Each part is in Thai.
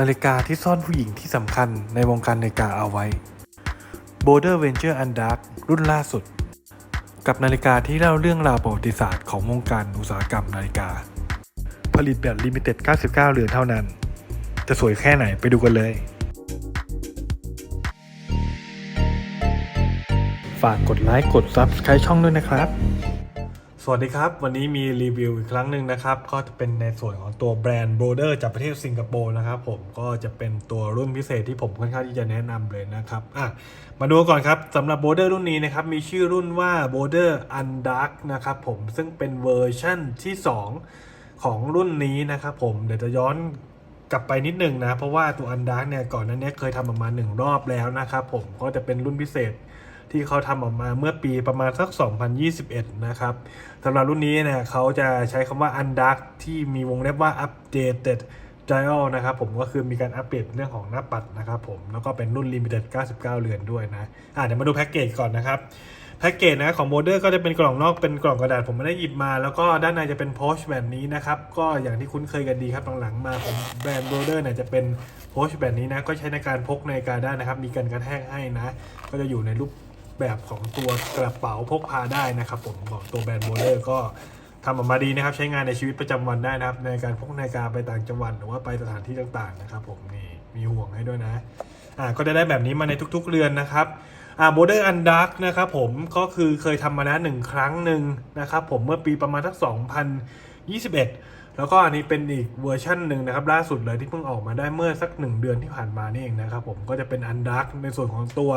นาฬิกาที่ซ่อนผู้หญิงที่สำคัญในวงการนาฬิกาเอาไว้ b o r d e r Venture and Dark รุ่นล่าสุด กับนาฬิกาที่เล่าเรื่องราวประวัติศาสตร์ของวงการอุตสาหกรรมนาฬิกา ผลิตแบบลิมิเต็ด 99 เหรียญเท่านั้น จะสวยแค่ไหนไปดูกันเลย ฝากกดไลค์กด Subscribe ช่องด้วยนะครับ วัสดีครับ วันนี้มีรีวิวอีกครั้งหนึ่งนะครับ ก็จะเป็นในส่วนของตัวแบรนด์ b o r d e r จากประเทศสิงคโปร์นะครับผมก็จะเป็นตัวรุ่นพิเศษที่ผมค่อนข้างที่จะแนะนำเลยนะครับอะมาดูก่อนครับสำหรับ b o r d e r รุ่นนี้นะครับ มีชื่อรุ่นว่า b o r d e r Undark นะครับผมซึ่งเป็นเวอร์ชั่นที่ 2 ของรุ่นนี้นะครับผมเดี๋ยวจะย้อนกลับไปนิดหนึ่งนะ เพราะว่าตัว Undark เนี่ยก่อนหนั้นเนี่ยเคยทำออกมาณหนึ่งรอบแล้วนะครับผมก็จะเป็นรุ่นพิเศษ ที่เขาทำออกมาเมื่อปีประมาณสัก 2021 นะครับสำหรับรุ่นนี้เนี่ยเขาจะใช้คำว่า Undark ที่มีวงเล็บว่า Updated Dial นะครับผมก็คือมีการอัปเดตเรื่องของหน้าปัดนะครับผมแล้วก็เป็นรุ่น Limited 99 เรือนด้วยนะอะเดี๋ยวมาดูแพ็กเกจก่อนนะครับแพ็กเกจนะของโมเดอร์ก็จะเป็นกล่องนอกเป็นกล่องกระดาษผมไม่ได้หยิบมา แล้วก็ด้านในจะเป็นโพชแบบนี้นะครับ ก็อย่างที่คุ้นเคยกันดีครับหลังๆมาผมแบรนด์โมเดอร์เนี่ยจะเป็นโพชแบบนี้นะ ก็ใช้ในการพกในกาได้นะครับ มีกันกระแทกให้นะ ก็จะอยู่ในรูป แบบของตัวกระเป๋าพกพาได้นะครับผมของตัวแบรนด์โมเดอร์ก็ทำออกมาดีนะครับ ใช้งานในชีวิตประจำวันได้นะครับ ในการพกนาฬิกาไปต่างจังหวัดหรือว่าไปสถานที่ต่างๆนะครับผมนี่มีห่วงให้ด้วยนะอ่าก็จะได้แบบนี้มาในทุกๆเรือนนะครับอ่าโบเดอร์อันดักนะครับผมก็คือเคยทำมาแล้วหนึ่งครั้งหนึ่งนะครับผมเมื่อปีประมาณสัก 2021 แล้วก็อันนี้เป็นอีกเวอร์ชันหนึ่งนะครับ ล่าสุดเลยที่เพิ่งออกมาได้เมื่อสัก 1 เดือนที่ผ่านมานี่เองนะครับผมก็จะเป็นอันดักในส่วนของตัว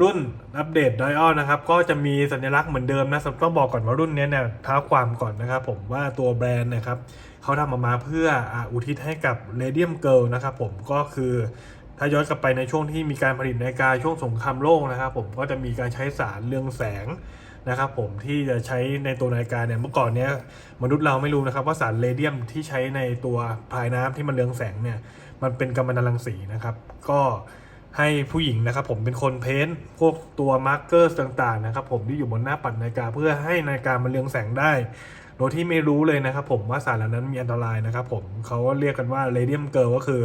รุ่นอัปเดตไดออนะครับ ก็จะมีสัญลักษณ์เหมือนเดิมนะต้องบอกก่อนว่ารุ่นนี้เนี่ยท้าความก่อนนะครับผมว่าตัวแบรนด์นะครับเขาทำออกมาเพื่ออ,อุทิศให้กับ Radium Girl นะครับผมก็คือถ้าย้อนกลับไปในช่วงที่มีการผลิตนาฬิกาช่วงสงครามโลกนะครับ ผมก็จะมีการใช้สารเรืองแสงนะครับผมที่จะใช้ในตัวนาฬิกาเนี่ยเมื่อก่อนเนี้ยมนุษย์เราไม่รู้นะครับว่าสารเรเดียมที่ใช้ในตัวพายน้ำที่มันเรืองแสงเนี่ยมันเป็นกัมมันตรังสีนะครับ ก็ ให้ผู้หญิงนะครับผมเป็นคนเพ้นพวกตัวมาร์กเกอร์ต่างๆนะครับผมที่อยู่บนหน้าปัดนาฬิกาเพื่อให้นาฬิกามันเรืองแสงได้ โดยที่ไม่รู้เลยนะครับผมว่าสารเหล่านั้นมีอันตรายนะครับผมเขาเรียกกันว่าเรเดียมเกิร์ลก็คือ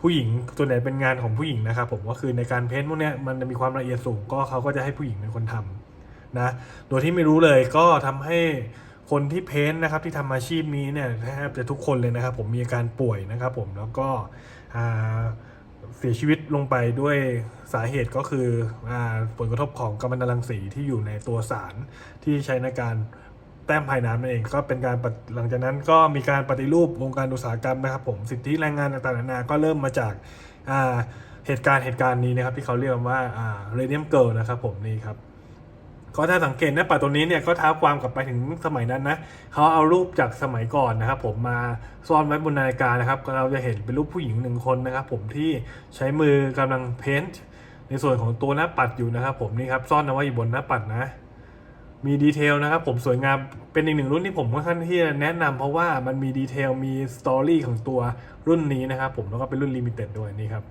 ผู้หญิงส่วนใหญ่เป็นงานของผู้หญิงนะครับผมก็คือในการเพ้นพวกเนี้ยมันจะมีความละเอียดสูงก็เขาก็จะให้ผู้หญิงเป็นคนทำนะโดยที่ไม่รู้เลยก็ทำให้คนที่เพ้นนะครับที่ทำอาชีพนี้เนี่ยแทบจะทุกคนเลยนะครับผมมีอาการป่วยนะครับผมแล้วก็อ่า เสียชีวิตลงไปด้วยสาเหตุก็คืออผลกระทบของกัมมันตรังสีที่อยู่ในตัวสารที่ใช้ในการแต้มภายน้ำนั่นเองก็เป็นการหลังจากนั้นก็มีการปฏิรูปวงการอุตสาหกรรมนะครับผมสิทธิแรงงานต่างๆนานาก็เริ่มมาจากเหตุการณ์เหตุการณ์นี้นะครับที่เขาเรียกว่าอ่าเรเดียมเกิลนะครับผมนี่ครับ ก็ถ้าสังเกตหน้าปัดตัวนี้เนี่ยก็ท้าความกลับไปถึงสมัยนั้นนะเขาเอารูปจากสมัยก่อนนะครับ ผมมาซ่อนไว้บนนาฬิกานะครับเราจะเห็นเป็นรูปผู้หญิงหนึ่งคนนะครับ ผมที่ใช้มือกำลังเพ้นท์ในส่วนของตัวหน้าปัดอยู่นะครับ ผมนี่ครับซ่อนเอาไว้อยู่บนหน้าปัดนะมีดีเทลนะครับ ผมสวยงามเป็นอีกหนึ่งรุ่นที่ผมค่อนข้างที่จะแนะนำเพราะว่ามันมีดีเทลมีสตอรี่ของตัวรุ่นนี้นะครับ ผมแล้วก็เป็นรุ่นลิมิเต็ดด้วยนี่ครับ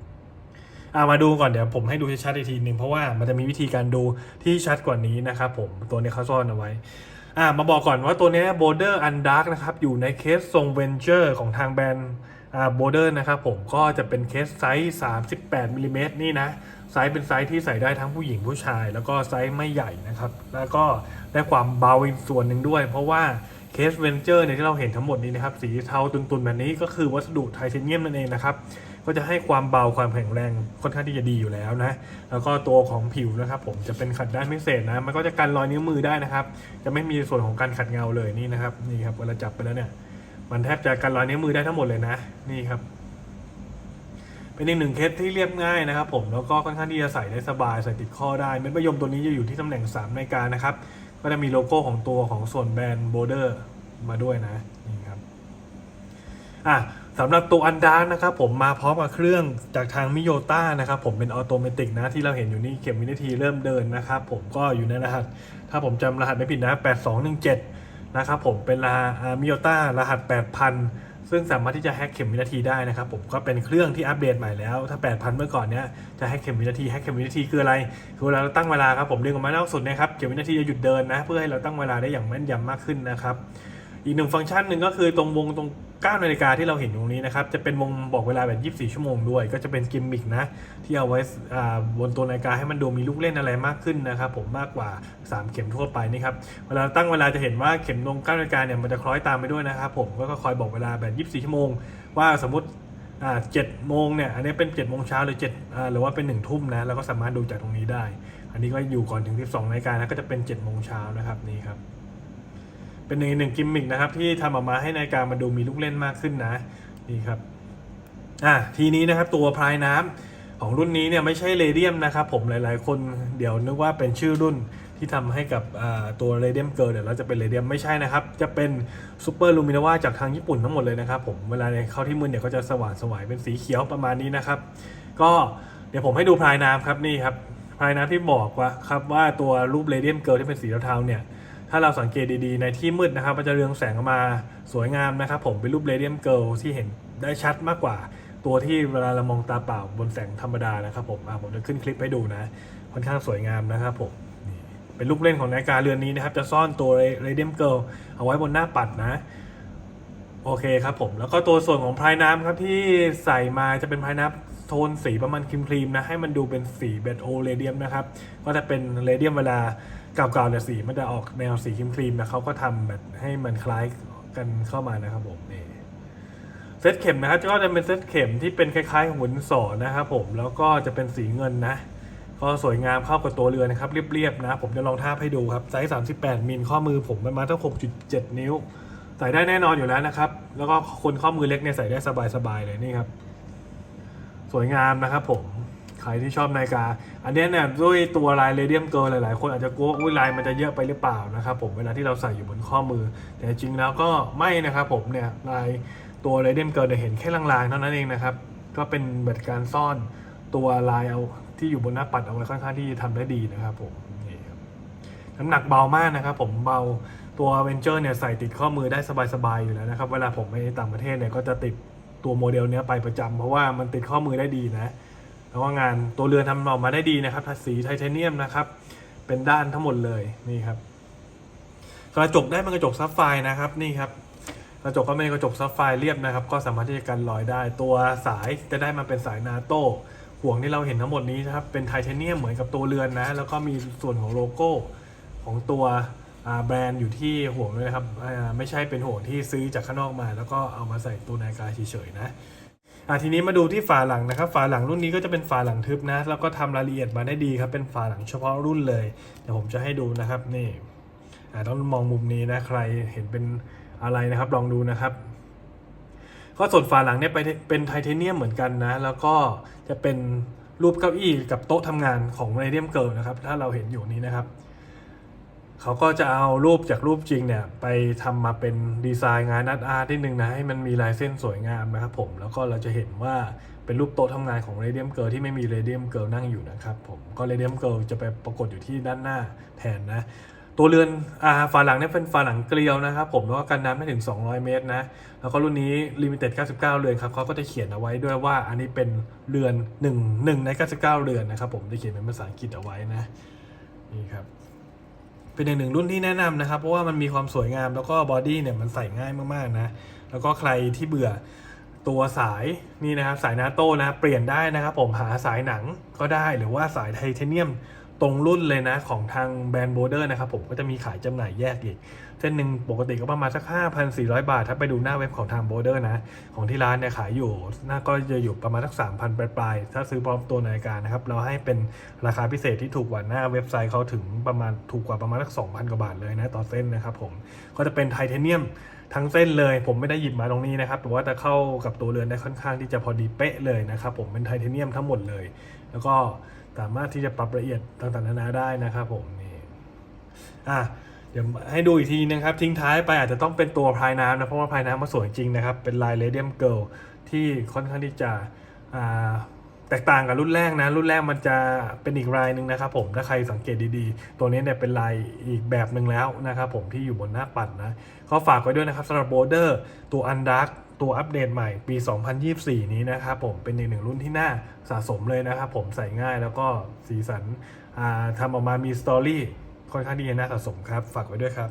อ่ามาดูก่อนเดี๋ยวผมให้ดูชัดๆอีกทีหนึ่งเพราะว่ามันจะมีวิธีการดูที่ชัดกว่านี้นะครับผมตัวนี้เขาซ่อนเอาไว้อ่ามาบอกก่อนว่าตัวนี้ Border Undark นะครับอยู่ในเคสทรงเวนเจอร์ของทางแบรนด์อ่า Border นะครับผมก็จะเป็นเคสไซส์38มิลลิเมตรนี่นะไซส์เป็นไซส์ที่ใส่ได้ทั้งผู้หญิงผู้ชาย แล้วก็ไซส์ไม่ใหญ่นะครับ แล้วก็ได้ความเบาอีกส่วนหนึ่งด้วย เพราะว่า เคสเวนเจอร์เนี่ยที่เราเห็นทั้งหมดนี้นะครับสีเทาตุนๆแบบนี้ก็คือวัสดุไทเทเนียมนั่นเองนะครับก็จะให้ความเบาความแข็งแรงค่อนข้างที่จะดีอยู่แล้วนะแล้วก็ตัวของผิวนะครับผมจะเป็นขัดด้านพิเศษนะมันก็จะกันรอยนิ้วมือได้นะครับ จะไม่มีส่วนของการขัดเงาเลยนี่นะครับนี่ครับเวลาจับไปแล้วเนี่ยมันแทบจะกันรอยนิ้วมือได้ทั้งหมดเลยนะนี่ครับเป็นอีกหนึ่งเคสที่เรียบง่ายนะครับ ผมแล้วก็ค่อนข้างที่จะใส่ได้สบายใส่ติดข้อได้เม็ดมะยมตัวนี้จะอยู่ที่ตำแหน่ง3นาฬิกานะครับ ก็จะมีโลโก้ของตัวของส่วนแบรนด์โบเดอร์มาด้วยนะนี่ครับอะสำหรับตัวอันดานนะครับผมมาพร้อมกับเครื่องจากทางมิโยต้านะครับผมเป็นออโตเมติกนะที่เราเห็นอยู่นี่เข็มวินาทีเริ่มเดินนะครับผมก็อยู่ในรหัส ถ้าผมจำรหัสไม่ผิดนะ 8217 นะครับผมเป็นรหัสมิโยต้ารหัส 8,000 ซึ่งสามารถที่จะแฮกเข็มวินาทีได้นะครับผมก็เป็นเครื่องที่อัปเดตใหม่แล้ว ถ้า 8,000 เมื่อก่อนเนี้ยจะแฮกเข็มวินาทีแฮกเข็มวินาทีคืออะไรคือเวลาเราตั้งเวลาครับผมดึงออกมาล่าสุดนะครับเข็มวินาทีจะหยุดเดินนะ เพื่อให้เราตั้งเวลาได้อย่างแม่นยำมากขึ้นนะครับ อีกหนึ่งฟังก์ชันหนึ่งก็คือตรงวงตรง9นาฬิกาที่เราเห็นตรงนี้นะครับ จะเป็นวงบอกเวลาแบบ 24 ชั่วโมงด้วย ก็จะเป็นกิมมิกนะ ที่เอาไว้บนตัวนาฬิกาให้มันดูมีลูกเล่นอะไรมากขึ้นนะครับผมมากกว่า 3 เข็มทั่วไปนี่ครับ เวลาตั้งเวลาจะเห็นว่าเข็มตรง9นาฬิกาเนี่ยมันจะคล้อยตามไปด้วยนะครับผมก็คอยบอกเวลาแบบ 24 ชั่วโมง ว่าสมมติอ่า7โมงเนี่ย อันนี้เป็น7โมงเช้าหรือ7อ่าหรือว่าเป็น1ทุ่มนะแล้วก็สามารถดูจากตรงนี้ได้ อันนี้ก็อยู่ก่อนถึง 12นาฬิกานะก็จะเป็น7โมงเช้านะครับนี่ครับ เป็นหนึ่งหนึ่งกิมมิกนะครับ ที่ทำออกมาให้นาฬิกามันดูมีลูกเล่นมากขึ้นนะนี่ครับอะทีนี้นะครับตัวพลายน้ำของรุ่นนี้เนี่ยไม่ใช่เรเดียมนะครับผมหลายๆ คนเดี๋ยวนึกว่าเป็นชื่อรุ่นที่ทำให้กับตัวเรเดียมเกิร์เดี๋ยวเราจะเป็นเรเดียมไม่ใช่นะครับ จะเป็นซูเปอร์ลูมินาวาจากทางญี่ปุ่นทั้งหมดเลยนะครับผมเวลาเข้าที่มือเนี่ยก็จะสว่างสวายเป็นสีเขียวประมาณนี้นะครับ ก็เดี๋ยวผมให้ดูพลายน้ำครับนี่ครับพลายน้ำที่บอกว่าครับว่าตัวรูปเรเดียมเกิร์ที่เป็นสีเทาๆเนี่ย ถ้าเราสังเกตดีๆ ในที่มืดนะครับมันจะเรืองแสงออกมาสวยงามนะครับ ผมเป็นรูปเรเดียมเกิลที่เห็นได้ชัดมากกว่า ตัวที่เวลาเรามองตาเปล่าบนแสงธรรมดานะครับผมผมจะขึ้นคลิปให้ดูนะ ค่อนข้างสวยงามนะครับผมเป็นลูกเล่นของนาฬิกาเรือนนี้นะครับ จะซ่อนตัวเรเดียมเกิลเอาไว้บนหน้าปัดนะโอเคครับผมแล้วก็ตัวส่วนของพรายน้ำครับที่ใส่มาจะเป็นพรายน้ำ โทนสีประมาณครีมๆนะ ให้มันดูเป็นสีเบดโอเรเดียมนะครับ ก็จะเป็นเรเดียมเวลาเก่าๆเนี่ยสีมันจะออกแนวสีครีมๆนะเขาก็ทำแบบให้มันคล้ายกันเข้ามานะครับผมนี่เซตเข็มนะครับก็จะเป็นเซตเข็มที่เป็นคล้ายๆหุ่นสอนนะครับผมแล้วก็จะเป็นสีเงินนะ ก็สวยงามเข้ากับตัวเรือนะครับ เรียบๆนะ ผมจะลองทาบให้ดูครับไซส์ 38 มิลข้อมือผมประมาณตั้ง6.7 นิ้ว ใส่ได้แน่นอนอยู่แล้วนะครับ แล้วก็คนข้อมือเล็กเนี่ยใส่ได้สบายๆเลยนี่ครับ สวยงามนะครับผม ใครที่ชอบนาฬิกา อันนี้เนี่ยด้วยตัวลายเรเดียมเกิร์หลายๆ คนอาจจะกลัวว่าอุ้ยลายมันจะเยอะไปหรือเปล่านะครับผมเวลาที่เราใส่อยู่บนข้อมือ แต่จริงแล้วก็ไม่นะครับผมเนี่ยลายตัวเรเดียมเกิร์เนี่ยเห็นแค่ลางๆเท่านั้นเองนะครับก็เป็นแบบการซ่อนตัวลายเอาที่อยู่บนหน้าปัดเอาไว้ค่อนข้างที่จะทำได้ดีนะครับผมนี่ครับน้ำหนักเบามากนะครับผมเบาตัวเวนเจอร์เนี่ยใส่ติดข้อมือได้สบายๆอยู่แล้วนะครับ เวลาผมไปต่างประเทศเนี่ยก็จะติด ตัวโมเดลเนี้ยไปประจำเพราะว่ามันติดข้อมือได้ดีนะ แล้วก็งานตัวเรือนทำออกมาได้ดีนะครับสีไทเทเนียมนะครับ เป็นด้านทั้งหมดเลยนี่ครับ กระจกได้เป็นกระจกซับไฟนะครับนี่ครับกระจกก็เป็นกระจกซับไฟเรียบนะครับ ก็สามารถที่จะกันรอยได้ ตัวสายจะได้มาเป็นสายนาโต้ห่วงที่เราเห็นทั้งหมดนี้นะครับเป็นไทเทเนียมเหมือนกับตัวเรือนนะ แล้วก็มีส่วนของโลโก้ของตัว แบรนด์อยู่ที่ห่วงด้วยนะครับไม่ใช่เป็นห่วงที่ซื้อจากข้างนอกมา แล้วก็เอามาใส่ตัวนาฬิกาเฉยๆนะทีนี้มาดูที่ฝาหลังนะครับ ฝาหลังรุ่นนี้ก็จะเป็นฝาหลังทึบนะ แล้วก็ทำรายละเอียดมาได้ดีครับ เป็นฝาหลังเฉพาะรุ่นเลย เดี๋ยวผมจะให้ดูนะครับนี่ต้องมองมุมนี้นะ ใครเห็นเป็นอะไรนะครับ ลองดูนะครับก็ส่วนฝาหลังเนี่ยไปเป็นไทเทเนียมเหมือนกันนะ แล้วก็จะเป็นรูปเก้าอี้กับโต๊ะทำงานของเรเดียมเกิร์นะครับ ถ้าเราเห็นอยู่นี้นะครับ เขาก็จะเอารูปจากรูปจริงเนี่ย ไปทำมาเป็นดีไซน์งานอาร์ตอาร์ตนิดนึงนะ ให้มันมีลายเส้นสวยงามนะครับผม แล้วก็เราจะเห็นว่าเป็นรูปโต๊ะทำงานของเรเดียมเกิร์ที่ไม่มีเรเดียมเกิร์นั่งอยู่นะครับผม ก็เรเดียมเกิร์จะไปปรากฏอยู่ที่ด้านหน้าแทนนะ ตัวเรือนอ่าฝาหลังเนี่ยเป็นฝาหลังเกลียวนะครับผม แล้วก็กันน้ำได้ถึง 200 เมตรนะ แล้วก็รุ่นนี้ Limited 99 เรือนครับเขาก็จะเขียนเอาไว้ด้วยว่าอันนี้เป็นเรือน1 1ใน 99 เรือนนะครับผมได้เขียนเป็นภาษาอังกฤษเอาไว้นะ นี่ครับ เป็นอีกหนึ่งรุ่นที่แนะนำนะครับ เพราะว่ามันมีความสวยงามแล้วก็บอดี้เนี่ยมันใส่ง่ายมากๆนะ แล้วก็ใครที่เบื่อตัวสายนี่นะครับสายนาโต้นะเปลี่ยนได้นะครับ ผมหาสายหนังก็ได้หรือว่าสายไทเทเนียม ตรงรุ่นเลยนะของทางแบรนด์โบเดอร์นะครับผมก็จะมีขายจำหน่ายแยกอีก เส้นหนึ่งปกติก็ประมาณสัก 5,400 บาท ถ้าไปดูหน้าเว็บของทางโบเดอร์นะ ของที่ร้านเนี่ยขายอยู่น้าก็จะอยู่ประมาณสัก 3,000 ปลายๆ ถ้าซื้อพร้อมตัวนาฬิกานะครับ เราให้เป็นราคาพิเศษที่ถูกกว่าหน้าเว็บไซต์เขาถึงประมาณถูกกว่าประมาณสัก 2,000 กว่าบาทเลยนะต่อเส้นนะครับผมก็จะเป็นไทเทเนียมทั้งเส้นเลยผมไม่ได้หยิบมาตรงนี้นะครับแต่ว่าจะเข้ากับตัวเรือนได้ค่อนข้างที่จะพอดีเป๊ะเลยนะครับผมเป็นไทเทเนียมทั้งหมดเลย แล้วก็ สามารถที่จะปรับละเอียดต่างๆนานาได้นะครับผมนี่อะเดี๋ยวให้ดูอีกทีนะครับ ทิ้งท้ายไปอาจจะต้องเป็นตัวพายน้ำนะ เพราะว่าพายน้ำมาสวยจริงนะครับ เป็นลายเรเดียมเกิลที่ค่อนข้างที่จะอ่าแตกต่างกับรุ่นแรกนะ รุ่นแรกมันจะเป็นอีกลายหนึ่งนะครับผมถ้าใครสังเกตดีๆ ตัวนี้เนี่ยเป็นลายอีกแบบหนึ่งแล้วนะครับผมที่อยู่บนหน้าปัดนะก็ฝากไว้ด้วยนะครับสำหรับโบเดอร์ตัวอันดัก ตัวอัปเดตใหม่ปี 2024 นี้นะครับผมเป็นอีกหนึ่งรุ่นที่น่าสะสมเลยนะครับผมใส่ง่ายแล้วก็สีสันทำออกมามีสตอรี่ค่อนข้างที่จะน่าสะสมครับ ฝากไว้ด้วยครับ